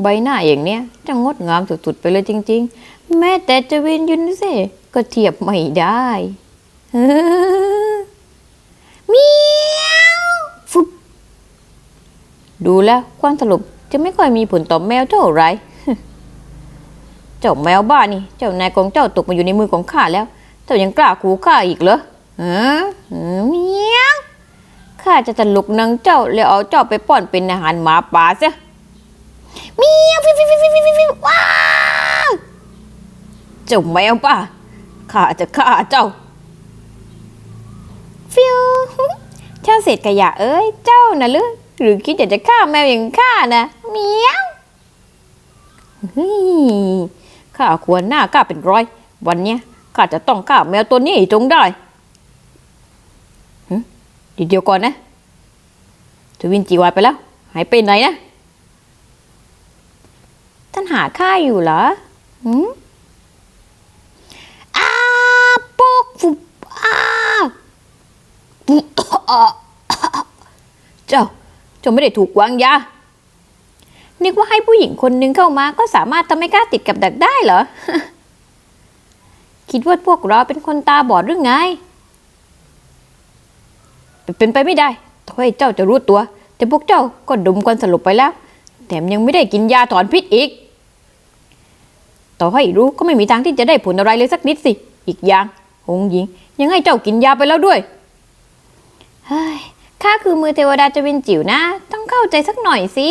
ใบหน้าอย่างเนี้ยจะงดงามสุดๆไปเลยจริง ๆ แม้แต่จะเวนยุนเซ่ก็เทียบไม่ได้เออเมียวฟุบดูแล้วความสรุปจะไม่ค่อยมีผลต่อแมวเท่าไหร่เจ้าแมวบ้านี่ เจ้านายของเจ้าตกมาอยู่ในมือของข้าแล้ว เจ้ายังกล้าขู่ข้าอีกเหรอฮะเออมียวข้าจะตลกนางเจ้าแล้วเอาเจ้าไปป้อนเป็นอาหารหมาป่าซะ มียวฟิวฟิวฟิวฟิวฟิวฟิวว้าวเจ้าแมวป่าข้าจะฆ่าเจ้า ฟิวช่างเศษขยะเอ้ย เจ้าน่ะหรือหรือคิดอยากจะฆ่าแมวอย่างข้านะเมียวเฮ้ยข้าควรหน้าข้าเป็นร้อย วันเนี้ยข้าจะต้องฆ่าแมวตัวนี้ให้จงได้หึเดี๋ยวเดี๋ยวก่อนนะทวินจีวายไปแล้ว หายไปไหนนะ ท่านหาข้าอยู่เหรอหืมอ้าปกฟุบอ้าเจ้าเจ้าไม่ได้ถูกวางยา นึกว่าให้ผู้หญิงคนนึงเข้ามาก็สามารถทำให้ข้าติดกับดักได้เหรอ คิดว่าพวกเราเป็นคนตาบอดหรือไง เป็นไปไม่ได้ถ้าให้เจ้าจะรู้ตัว แต่พวกเจ้าก็ดมควันสลบไปแล้ว แถมยังไม่ได้กินยาถอนพิษอีก ต่อให้รู้ก็ไม่มีทางที่จะได้ผลอะไรเลยสักนิดสิ อีกอย่างองค์หญิง ยังให้เจ้ากินยาไปแล้วด้วย เฮ้ย ข้าคือมือเทวดาจวินจิ๋วนะ ต้องเข้าใจสักหน่อยสิ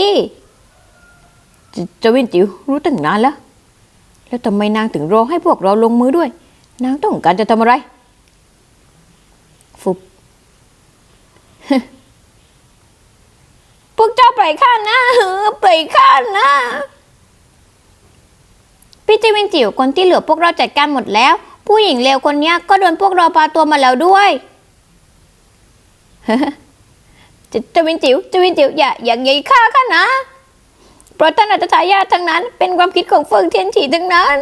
จจวินจิ๋วรู้ตั้งนานแล้ว แล้วทำไมนางถึงรอให้พวกเราลงมือด้วย นางต้องการจะทำอะไร ฟุบพวกเจ้าปล่อยข้านะเออปล่อยข้านะ พี่เจวินจิ๋วคนที่เหลือพวกเราจัดการหมดแล้ว ผู้หญิงเลวคนนี้ก็โดนพวกเราพาตัวมาแล้วด้วยจะจวินจิ๋วจวินจิ๋วอย่าอย่าอย่าฆ่าข้านะเพราะท่านอาจจะทายาททั้งนั้น เป็นความคิดของเฟิงเทียนฉีทั้งนั้น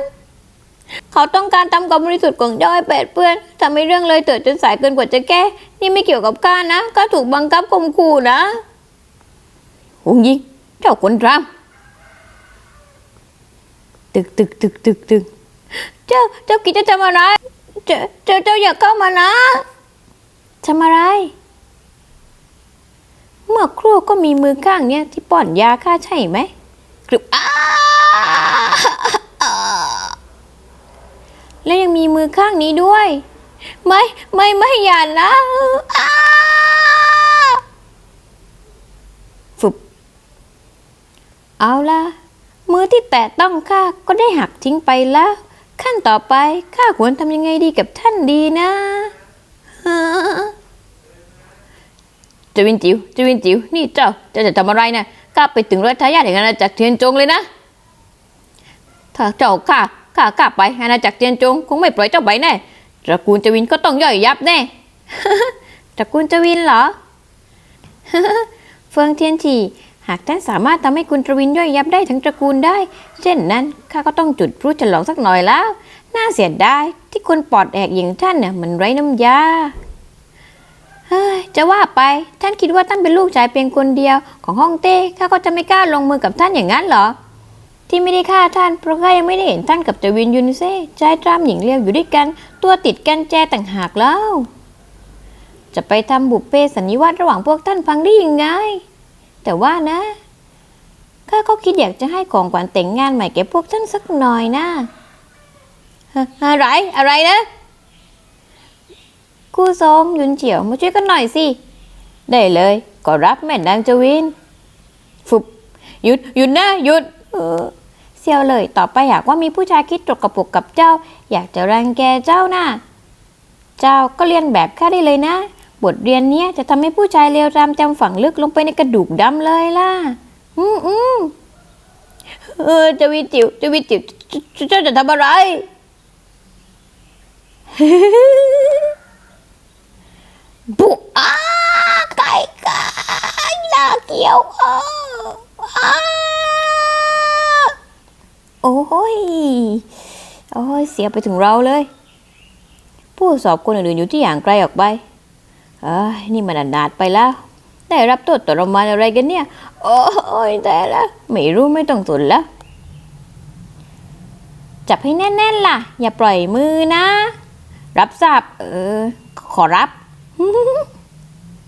เขาต้องการทำความบริสุทธิ์ของเจ้าให้แปดเปื้อนทำให้เรื่องเลยเถิดจนสายเกินกว่าจะแก้ นี่ไม่เกี่ยวกับข้านะข้าถูกบังคับข่มขู่นะหงยิงเจ้าคนราม ตึกตึกตึกตึกตึกเจ้าเจ้าคิดจะทำอะไรเจ้าเจ้าเจ้าอย่าเข้ามานะทำอะไร เมื่อครู่ก็มีมือข้างเนี้ยที่ป้อนยาข้าใช่ไหมกรึบอ้าแล้วยังมีมือข้างนี้ด้วย ไม่ไม่ไม่อย่านะฝึบเอาละ มือที่แตะต้องข้าก็ได้หักทิ้งไปแล้ว ขั้นต่อไปข้าควรทำยังไงดีกับท่านดีนะฮะเจวินจิ๋วจวินจิ๋วนี่เจ้าเจ้าจะทำอะไรนะกล้าไปถึงรัฐายาแห่งอาณาจักรเทียนจงเลยนะ ถ้าเจ้าข้าข้ากล้าไปอาณาจักรเทียนจงคงไม่ปล่อยเจ้าไปแน่ตระกูลจวินก็ต้องย่อยยับแน่ตระกูลจวินเหรอ เฟิงเทียนฉี หากท่านสามารถทำให้คุณตรวินย่อยยับได้ทั้งตระกูลได้ เช่นนั้นข้าก็ต้องจุดพลุฉลองสักหน่อยแล้ว น่าเสียดายที่คนปอดแอกอย่างท่านเนี่ยมันไร้น้ำยาเฮ้ยจะว่าไปท่านคิดว่าท่านเป็นลูกชายเพียงคนเดียวของฮ่องเต้ข้าก็จะไม่กล้าลงมือกับท่านอย่างนั้นหรอ ที่ไม่ได้ฆ่าท่านเพราะข้ายังไม่ได้เห็นท่านกับจวินยูนเซ่ชายตรามหญิงเลียวอยู่ด้วยกัน ตัวติดกันแจต่างหากแล้ว จะไปทำบุพเพสันนิวาสระหว่างพวกท่านฟังได้ยังไง แต่ว่านะข้าก็คิดอยากจะให้ของขวัญแต่งงานใหม่แก่พวกท่านสักหน่อยนะอะไรอะไรนะคู่ทรงยุนเฉียวมาช่วยกันหน่อยสิ ได้เลย ก็รับแม่นางจวินฟุบหยุดหยุดนะหยุดเออเซียวเลย ต่อไปหากว่ามีผู้ชายคิดตกกระปุกกับเจ้า อยากจะรังแกเจ้านะ่ะ เจ้าก็เรียนแบบข้าได้เลยนะ บทเรียนเนี้ยจะทำให้ผู้ชายเลวรามจำฝังลึกลงไปในกระดูกดำเลยล่ะ อืมอืมเออจะวินจิวจะวินจิวเจ้าจะทำอะไร บุอาไก่ไก่ลาเกี่ยวอ้าโอ้ย โอ้ย เสียไปถึงเราเลย ผู้สอบคนอื่นอยู่ที่อย่างไกลออกไป เอ้ยนี่มันอนาดไปแล้ว ได้รับโทษทรมานอะไรกันเนี่ย โอ้ยแต่ละไม่รู้ไม่ต้องสนแล้ว จับให้แน่นๆล่ะ อย่าปล่อยมือนะ รับทราบเออ ขอรับ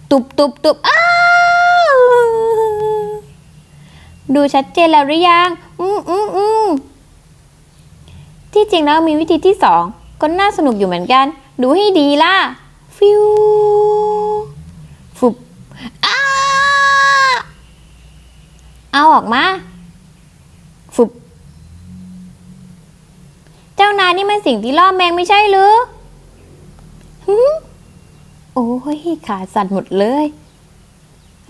ตุบตุบตุบอ้าวดูชัดเจนแล้วหรือยัง อืมอืมอืมที่จริงแล้วมีวิธีที่สองก็น่าสนุกอยู่เหมือนกัน ดูให้ดีล่ะ ฟิวฟุบอ้า เอาออกมาฟุบเจ้านายนี่มันสิ่งที่ล่อแมงไม่ใช่หรือหึโอ้ยขาสั่นหมดเลย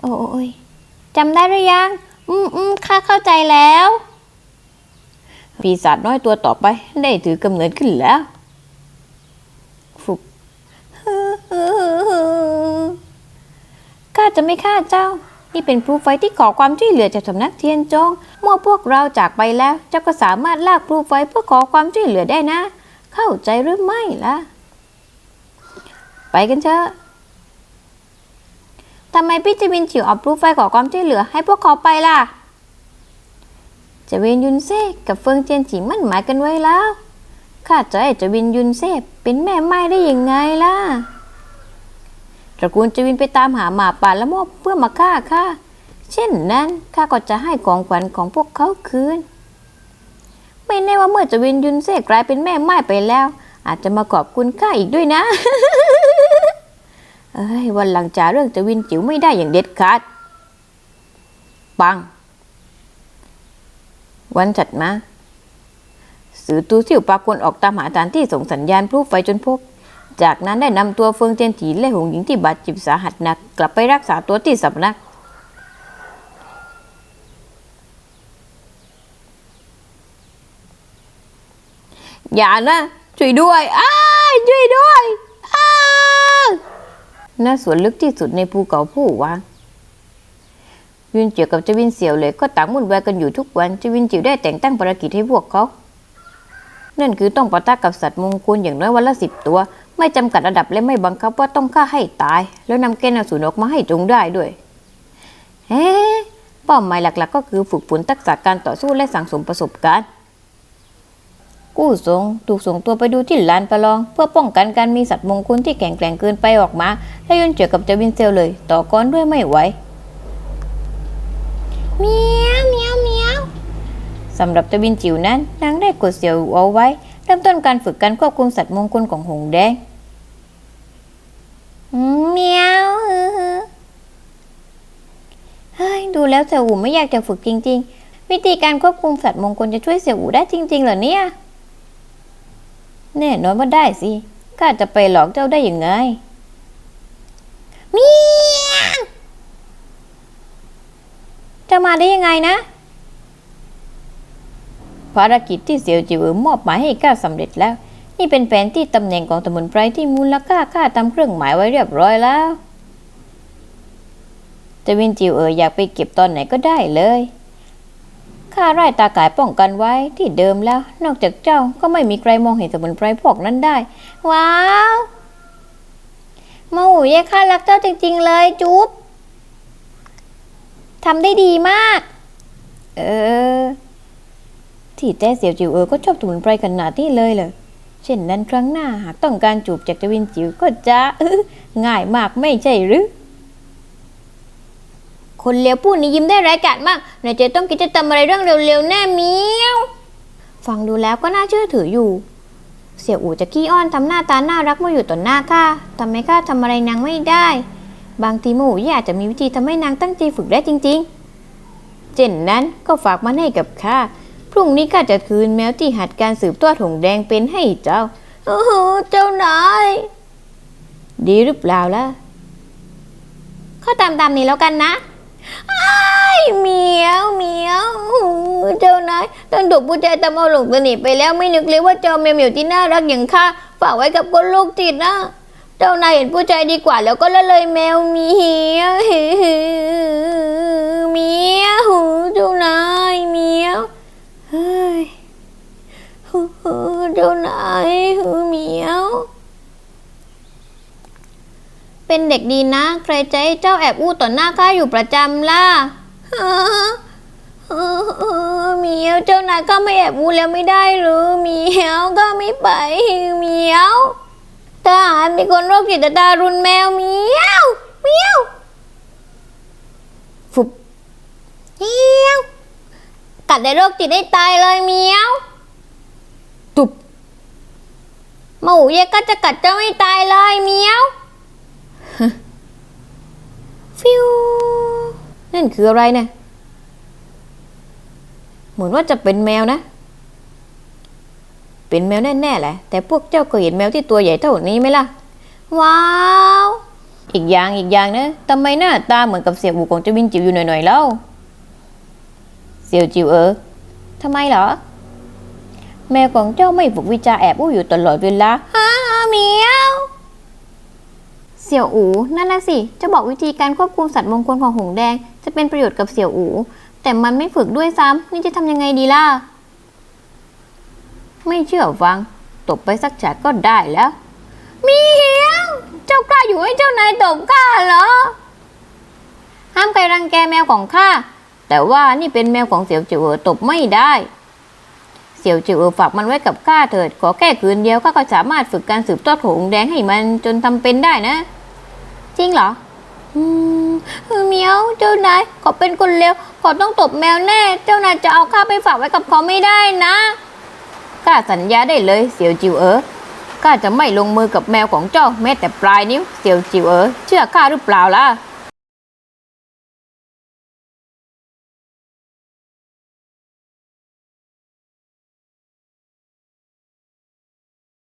โอ้ยจำได้หรือยัง อืมอืมข้าเข้าใจแล้วปีศาจน้อยตัวต่อไป ได้ถือกำเนิดขึ้นแล้วฟุบข้าจะไม่ฆ่าเจ้า นี่เป็นพลูไฟที่ขอความช่วยเหลือจากสำนักเทียนจง เมื่อพวกเราจากไปแล้วเจ้าก็สามารถลากพลูไฟเพื่อขอความช่วยเหลือได้นะ เข้าใจหรือไม่ล่ะ ไปกันเถอะทำไมพี่จวินฉิวเอาพลูไฟขอความช่วยเหลือให้พวกเขาไปล่ะจะเวนยุนเซ่กับเฟิงเจียนจีมั่นหมายกันไว้แล้วข้าจะให้จวินยุนเซ่เป็นแม่ไม้ได้ยังไงล่ะ ตระกูลจวินไปตามหาหมาป่าและมอบเพื่อมาฆ่าข้าเช่นนั้นข้าก็จะให้ของขวัญของพวกเขาคืน ไม่แน่ว่าเมื่อจวินยุนเซกลายเป็นแม่ไม้ไปแล้ว อาจจะมาขอบคุณข้าอีกด้วยนะ เอ้ยวันหลังจ่าเรื่องจวินจิ๋วไม่ได้อย่างเด็ดขาดปัง วันจัดมา สื่อตูซิ่วปากฏออกตามหาสถานที่ส่งสัญญาณพลุไฟจนพบ จากนั้นได้นำตัวเฟิงเจียนถีและหงหญิงที่บาดเจ็บสาหัสหนัก กลับไปรักษาตัวที่สำนัก อย่านะ ช่วยด้วย อ้าช่วยด้วยอ้าณสวนลึกที่สุดในภูเขาผู้วางยุนเจียวกับจวินเสี่ยวเลยก็ต่างมุ่นวายกันอยู่ทุกวันจวินจิ๋วได้แต่งตั้งภารกิจให้พวกเขา นั่นคือต้องปะทะกับสัตว์มงคลอย่างน้อยวันละสิบตัว ไม่จำกัดระดับและไม่บังคับว่าต้องฆ่าให้ตาย แล้วนำแกนอสูรออกมาให้จงได้ด้วยเฮ้เป้าหมายหลัก ๆ ก็คือฝึกฝนทักษะการต่อสู้และสั่งสมประสบการณ์ กู้ทรงถูกส่งตัวไปดูที่ลานประลอง เพื่อป้องกันการมีสัตว์มงคลที่แข็งแกร่งเกินไปออกมา และยุนเจียวกับเจวินเซลเลย ต่อกรด้วยไม่ไหวเมียวเมียวเมียวสำหรับตะวินจิ๋วนั้นนางได้กดเสียวเอาไว้ เริ่มต้นการฝึกการควบคุมสัตว์มงคลของหงแดงอืม เมียวเฮ้ยดูแล้วเสี่ยวอูไม่อยากจะฝึกจริง ๆ วิธีการควบคุมสัตว์มงคลจะช่วยเสี่ยวอูได้จริง ๆ เหรอเนี่ยแน่นอนว่าได้สิข้าจะไปหลอกเจ้าได้ยังไงเมียวจะมาได้ยังไงนะ ภารกิจที่เสี่ยวจิ๋วมอบหมายให้ข้าสำเร็จแล้ว นี่เป็นแผนที่ตำแหน่งของสมุนไพรที่มูลค่าข้าทำเครื่องหมายไว้เรียบร้อยแล้วเจวินจิ๋วเอ๋ยอยากไปเก็บตอนไหนก็ได้เลยข้าไร่ตากายป้องกันไว้ที่เดิมแล้ว นอกจากเจ้าก็ไม่มีใครมองเห็นสมุนไพรพวกนั้นได้ ว้าวมาหูเย่ข้ารักเจ้าจริง ๆ เลยจุ๊บทำได้ดีมาก เออ ที่แต่เสียวจิ๋วเออก็ชอบสมุนไพรขนาดนี้เลยเลย เช่นนั้นครั้งหน้าหากต้องการจูบจากเจวินจิ๋วก็จะง่ายมากไม่ใช่หรือ คนเลวผู้นี้ยิ้มได้ร้ายกาจมากนายจะต้องคิดจะทำอะไรเรื่องเร็วๆแน่เมียวฟังดูแล้วก็น่าเชื่อถืออยู่ เสี่ยวอู่จะขี้อ้อนทำหน้าตาน่ารักเมื่ออยู่ต่อหน้าข้าทำให้ข้าทำอะไรนางไม่ได้ บางทีหมู่ย่าอาจจะมีวิธีทำให้นางตั้งใจฝึกได้จริง ๆ เช่นนั้นก็ฝากมันให้กับข้า พรุ่งนี้ข้าจะคืนแมวที่หัดการสืบทอดหงแดงเป็นให้เจ้าโอ้โหเจ้านายดีหรือเปล่าล่ะข้าตามตามนี้แล้วกันนะอ้ายเหมียวเหมียวเจ้านายตั้งถูกผู้ชายตามเอาหลงตัวหนีไปแล้วไม่นึกเลยว่าเจ้าแมวเหมียวที่น่ารักอย่างข้าฝากไว้กับคนลูกติดนะเจ้านายเห็นผู้ชายดีกว่าแล้วก็ละเลยแมวเหมียวเหมียวเจ้านายเหมียว เฮ้ยเจ้านายเหมียว เป็นเด็กดีนะ ใครให้เจ้าแอบอู้ต่อหน้าข้าอยู่ประจำล่ะเหมียวเจ้านายก็ไม่แอบอู้แล้วไม่ได้หรือเหมียวก็ไม่ไปเหมียวทหารมีคนโรคจิตตารุนแมวเหมียวเหมียวฟุบเหมียว กัดได้โรคจิตได้ตายเลยเหมียวตุบหมูเยกก็จะกัดเจ้าให้ตายเลยเหมียวฟิวนั่นคืออะไรเนี่ยเหมือนว่าจะเป็นแมวนะ เป็นแมวแน่ๆแหละ แต่พวกเจ้าเคยเห็นแมวที่ตัวใหญ่เท่านี้ไหมล่ะ ว้าว อีกอย่างอีกอย่างนะทำไมหน้าตาเหมือนกับเสี่ยวหูของเจ้าวินจิ๋วอยู่หน่อยๆเล่า เสี่ยวจิวเออทำไมเหรอ แมวของเจ้าไม่ฝึกวิชาแอบอู้อยู่ตลอดเวลาฮ่าเมียวเสี่ยวอูนั่นน่ะสิจะบอกวิธีการควบคุมสัตว์มงคลของหงแดง จะเป็นประโยชน์กับเสี่ยวอู แต่มันไม่ฝึกด้วยซ้ำนี่จะทำยังไงดีล่ะ ไม่เชื่อฟังตบไปสักฉากก็ได้แล้ว มีเหียวเจ้ากล้าอยู่ให้เจ้านายตบข้าเหรอ ห้ามใครรังแกแมวของข้า แต่ว่านี่เป็นแมวของเสี่ยวจิ๋วเอ๋อตบไม่ได้ เสี่ยวจิ๋วเอ๋อฝากมันไว้กับข้าเถิด ขอแค่คืนเดียวข้าก็สามารถฝึกการสืบทอดของหงแดงให้มันจนทำเป็นได้นะ จริงเหรอ อืมเมียวเจ้านายขอเป็นคนเลวขอต้องตบแมวแน่ เจ้านายจะเอาข้าไปฝากไว้กับเขาไม่ได้นะข้าสัญญาได้เลยเสี่ยวจิ๋วเอ๋อข้าจะไม่ลงมือกับแมวของเจ้าแม้แต่ปลายนิ้วเสี่ยวจิ๋วเอ๋อเชื่อข้าหรือเปล่าล่ะ